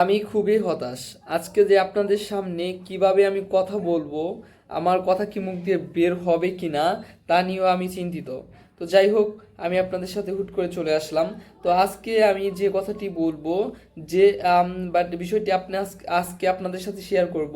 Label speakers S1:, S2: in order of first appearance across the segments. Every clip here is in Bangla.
S1: আমি খুবই হতাশ। আজকে যে আপনাদের সামনে কীভাবে আমি কথা বলব, আমার কথা কি মুখ দিয়ে বের হবে কি না তা নিয়েও আমি চিন্তিত। তো যাই হোক, আমি আপনাদের সাথে হুট করে চলে আসলাম। তো আজকে আমি যে কথাটি বলব, যে বাট বিষয়টি আপনি আজকে আপনাদের সাথে শেয়ার করব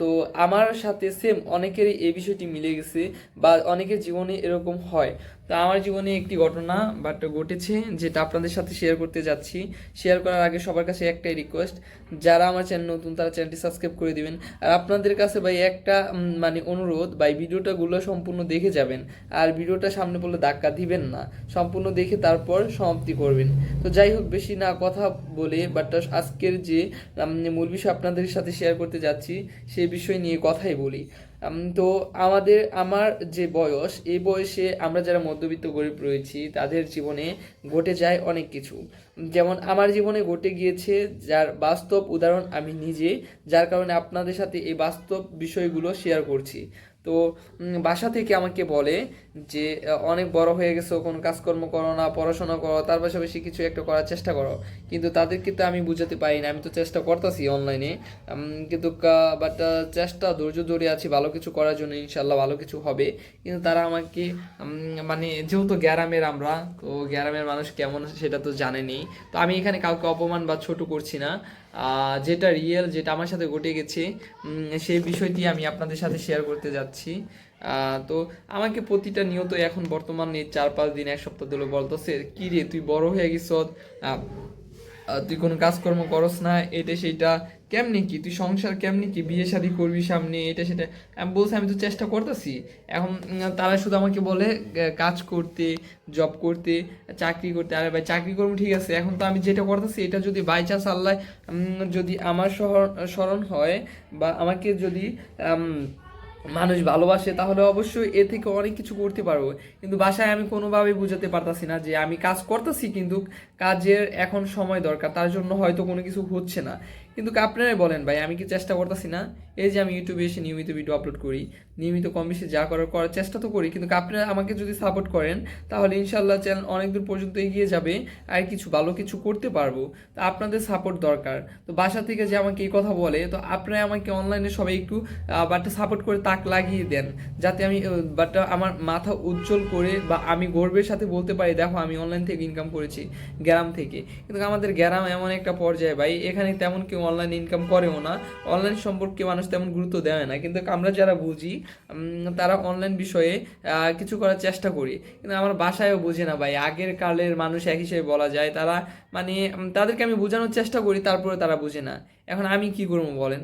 S1: তো আমার সাথে সেম অনেকেরই এই বিষয়টি মিলে গেছে, বা অনেকের জীবনে এরকম হয়। তো আমার জীবনে একটি ঘটনা বাট ঘটেছে, যেটা আপনাদের সাথে শেয়ার করতে যাচ্ছি। শেয়ার করার আগে সবার কাছে একটাই রিকোয়েস্ট যারা আমার চ্যানেল নতুন, তারা চ্যানেলটি সাবস্ক্রাইব করে দিবেন। আর আপনাদের কাছে ভাই একটা মানে অনুরোধ, ভাই, ভিডিওটা গুলো সম্পূর্ণ দেখে যাবেন। আর ভিডিওটা সামনে বলে ধাক্কা দিবেন না। সম্পূর্ণ দেখে তারপর সমাপ্তি করবেন। তো যাই হোক, বেশি না কথা বলে বাট আজকের যে মূল বিষয় আপনাদের সাথে শেয়ার করতে যাচ্ছি সেই বিষয় নিয়ে কথাই বলি। তো আমাদের, আমার যে বয়স, এই বয়সে আমরা যারা মধ্যবিত্ত গরিব রয়েছি, তাদের জীবনে ঘটে যায় অনেক কিছু। যেমন আমার জীবনে ঘটে গিয়েছে, যার বাস্তব উদাহরণ আমি নিজে, যার কারণে আপনাদের সাথে এই বাস্তব বিষয়গুলো শেয়ার করছি। তো বাসা থেকে আমাকে বলে যে অনেক বড় হয়ে গেছো, কোনো কাজকর্ম করো না, পড়াশোনা করো, তার পাশাপাশি কিছু একটা করার চেষ্টা করো। কিন্তু তাদেরকে তো আমি বুঝাতে পারি না, আমি তো চেষ্টা করতেছি অনলাইনে কিন্তু বাট চেষ্টা, ধৈর্য ধরে আছি, ভালো কিছু করার জন্য ইনশাল্লাহ ভালো কিছু হবে। কিন্তু তারা আমাকে মানে যেহেতু গ্যারামের আমরা, তো গ্যারামের মানুষ কেমন সেটা তো জানেনি। তো আমি এখানে কাউকে অপমান বা ছোট করছি না। যেটা রিয়েল যেটা আমার সাথে ঘটে গেছে সেই বিষয়টি আমি আপনাদের সাথে শেয়ার করতে যাচ্ছি। তো আমাকে প্রতিটা নিয়ত এখন বর্তমানে চার পাঁচ দিন, এক সপ্তাহ ধরে বলতেছে, কী রে, তুই বড় হয়ে গেছ? তুই কোনো কাজকর্ম করস না, এটা, সেটা কেমনি কি? তুই সংসার কেমনি কি? বিয়ে শাদি করবি সামনে, এটা সেটা। আমি বলছি, আমি তো চেষ্টা করতেছি। এখন তারা শুধু আমাকে বলে কাজ করতে জব করতে, চাকরি করতে। আরে ভাই, চাকরি করব, ঠিক আছে। এখন তো আমি যেটা করতেছি, এটা যদি বাই চান্স আল্লাহ যদি আমার স্মরণ হয় বা আমাকে যদি মানুষ ভালোবাসে, তাহলে অবশ্যই এ থেকে অনেক কিছু করতে পারব। কিন্তু বাসায় আমি কোনোভাবেই বুঝাতে পারতাছি না যে আমি কাজ করতেছি, কিন্তু কাজের এখন সময় দরকার। তার জন্য হয়তো কোনো কিছু হচ্ছে না। কিন্তু আপনারাই বলেন ভাই, আমি কি চেষ্টা করতেছি না? এই যে আমি ইউটিউবে এসে নিয়মিত ভিডিও আপলোড করি, নিয়মিত কম বেশি যা করার করার চেষ্টা তো করি, কিন্তু আপনারা আমাকে যদি সাপোর্ট করেন, তাহলে ইনশাল্লাহ চ্যানেল অনেক দূর পর্যন্ত এগিয়ে যাবে, আর কিছু ভালো কিছু করতে পারব। তো আপনাদের সাপোর্ট দরকার। তো বাসা থেকে যে আমাকে এই কথা বলে, তো আপনারা আমাকে অনলাইনে সবাই একটু বাটটা সাপোর্ট করে তাক লাগিয়ে দেন, যাতে আমি বাটটা আমার মাথা উজ্জ্বল করে বা আমি গর্বের সাথে বলতে পারি, দেখো আমি অনলাইন থেকে ইনকাম করেছি, গ্রাম থেকে। কিন্তু আমাদের গ্রাম এমন একটা পর্যায়ে ভাই, এখানে তেমন কেউ অনলাইন ইনকাম করেও না অনলাইন সম্পর্কে মানুষ তেমন গুরুত্ব দেয় না। কিন্তু আমরা যারা বুঝি তারা অনলাইন বিষয়ে কিছু করার চেষ্টা করি। কিন্তু আমার বাসায়ও বুঝে না ভাই, আগের কালের মানুষ এক হিসেবে বলা যায়, তারা মানে তাদেরকে আমি বোঝানোর চেষ্টা করি তারপরে তারা বুঝে না। এখন আমি কি করব বলেন?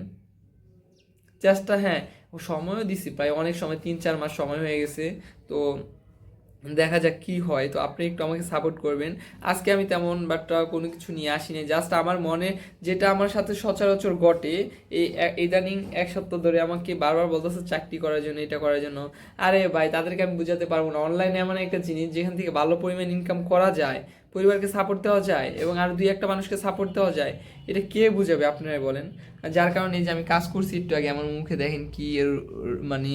S1: চেষ্টা হ্যাঁ সময়ও দিছি, প্রায় অনেক সময়, তিন চার মাস সময় হয়ে গেছে। তো দেখা যাক কি হয়। তো আপনি একটু আমাকে সাপোর্ট করবেন। আজকে আমি তেমন বাট কোনো কিছু নিয়ে আসিনি। জাস্ট আমার মনে যেটা আমার সাথে সচরাচর ঘটে, এই ইদানিং এক সপ্তাহ ধরে আমাকে বারবার বলতেছে চাকরি করার জন্য, এটা করার জন্য। আরে ভাই, তাদেরকে আমি বুঝাতে পারব না। অনলাইনে এমন একটা জিনিস যেখান থেকে ভালো পরিমাণ ইনকাম করা যায় পরিবারকে সাপোর্ট দেওয়া যায় এবং আর দুই একটা মানুষকে সাপোর্ট দেওয়া যায়, এটা কে বুঝাবে আপনারা বলেন? যার কারণে যে আমি কাজ করছি একটু আগে, আমার মুখে দেখেন কি এর মানে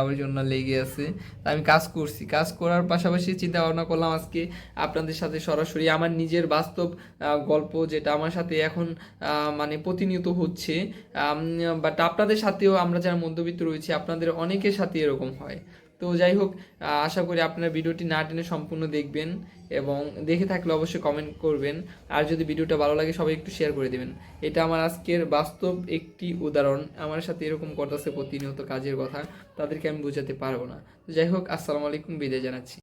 S1: আবর্জনা লেগে আছে। তা আমি কাজ করছি। কাজ করার পাশাপাশি চিন্তা ভাবনা করলাম আজকে আপনাদের সাথে সরাসরি আমার নিজের বাস্তব গল্প যেটা আমার সাথে এখন মানে প্রতিনিয়ত হচ্ছে। বাট আপনাদের সাথেও আমরা যারা মধ্যবিত্ত রয়েছি, আপনাদের অনেকের সাথে এরকম হয়। তো যাই হোক আশা করি আপনারা ভিডিওটি না টেনে সম্পূর্ণ দেখবেন এবং দেখে থাকলে অবশ্যই কমেন্ট করবেন। আর যদি ভিডিওটা ভালো লাগে, সবাই একটু শেয়ার করে দেবেন। এটা আমার আজকের বাস্তব একটি উদাহরণ। আমার সাথে এরকম করতেছে প্রতিনিয়ত কাজের কথা। তাদেরকে আমি বোঝাতে পারব না। তো যাই হোক, আসসালামু আলাইকুম। বিদায় জানাচ্ছি।